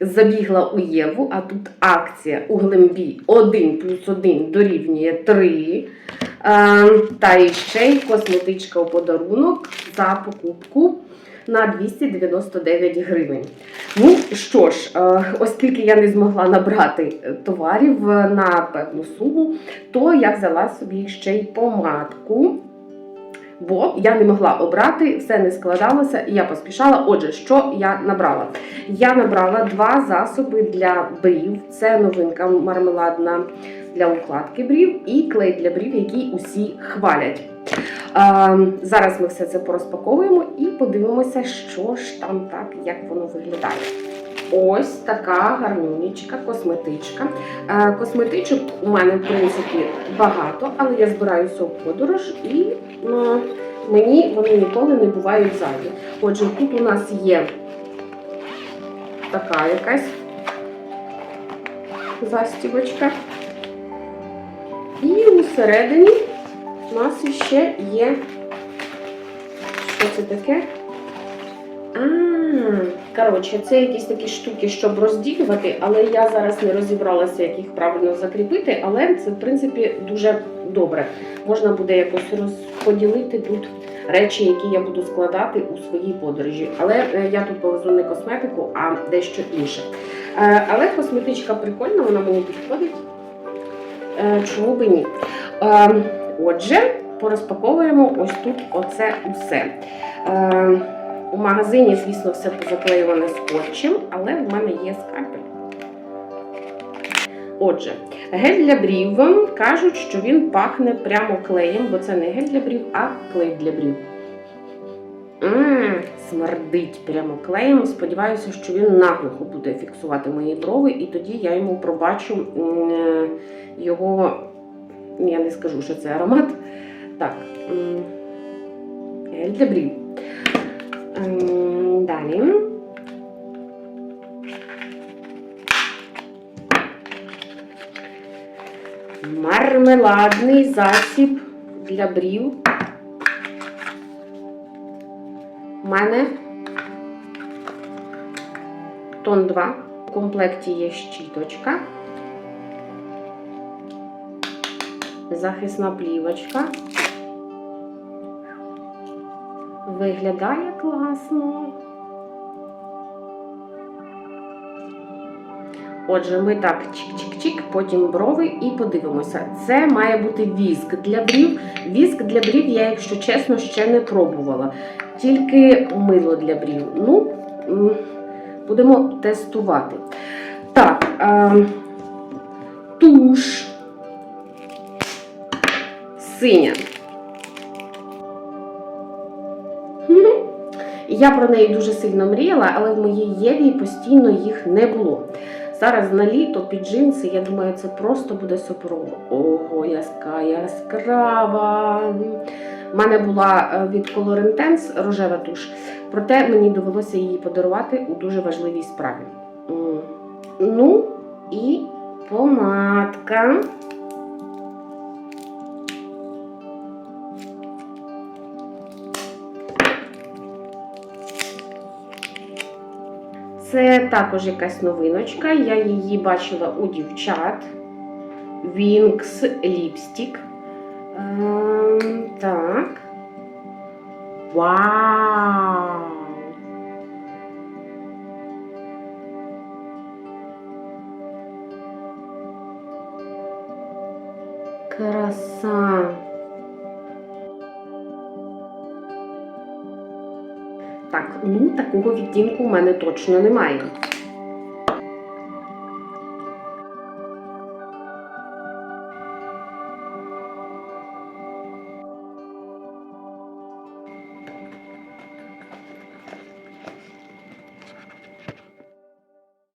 забігла у Єву, а тут акція у Глембі 1 плюс 1 дорівнює 3. Е, Та ще й косметичка у подарунок за покупку на 299 гривень. Ну що ж, е, оскільки я не змогла набрати е, товарів на певну суму, то я взяла собі ще й помадку. Бо я не могла обрати, все не складалося, і я поспішала. Отже, що я набрала? Я набрала два засоби для брів. Це новинка мармеладна для укладки брів і клей для брів, який усі хвалять. Зараз ми все це порозпаковуємо і подивимося, що ж там так, як воно виглядає. Ось така гарнюнічка косметичка. Е, Косметичок у мене, в принципі, багато, але я збираюся в подорож і ну, мені вони ніколи не бувають зайві. Отже, тут у нас є така якась застібочка. І усередині у нас ще є. Що це таке? Коротше, це якісь такі штуки, щоб розділювати, але я зараз не розібралася, як їх правильно закріпити, але це, в принципі, дуже добре. Можна буде якось розподілити тут речі, які я буду складати у своїй подорожі. Але е, я тут повезу не косметику, а дещо інше. Е, Але косметичка прикольна, вона мені підходить. Е, Чому би ні? Е, Отже, порозпаковуємо ось тут оце усе. У магазині, звісно, все заклеюване скотчем, але в мене є скальпель. Отже, гель для брів кажуть, що він пахне прямо клеєм, бо це не гель для брів, а клей для брів. Ммм, смердить прямо клеєм. Сподіваюся, що він наглухо буде фіксувати мої брови, і тоді я йому пробачу його, я не скажу, що це аромат. Так, гель для брів. Далі. Мармеладний засіб для брів. У мене тон 2. В комплекті є щіточка, захисна плівочка. Виглядає класно. Отже, ми так чик-чик-чик, потім брови і подивимося. Це має бути віск для брів. Віск для брів я, якщо чесно, ще не пробувала. Тільки мило для брів. Ну, будемо тестувати. Так, е, туш синя. Я про неї дуже сильно мріяла, але в моїй Єві постійно їх не було. Зараз на літо під джинси, я думаю, це просто буде суперово. Ого, яска яскрава. У мене була е, від Color Intense рожева туш, проте мені довелося її подарувати у дуже важливій справі. Ну і помадка. Це також якась новиночка. Я її бачила у дівчат. Wings Lipstick. Ем, так. Вау! Краса. Так, ну такого відтінку у мене точно немає.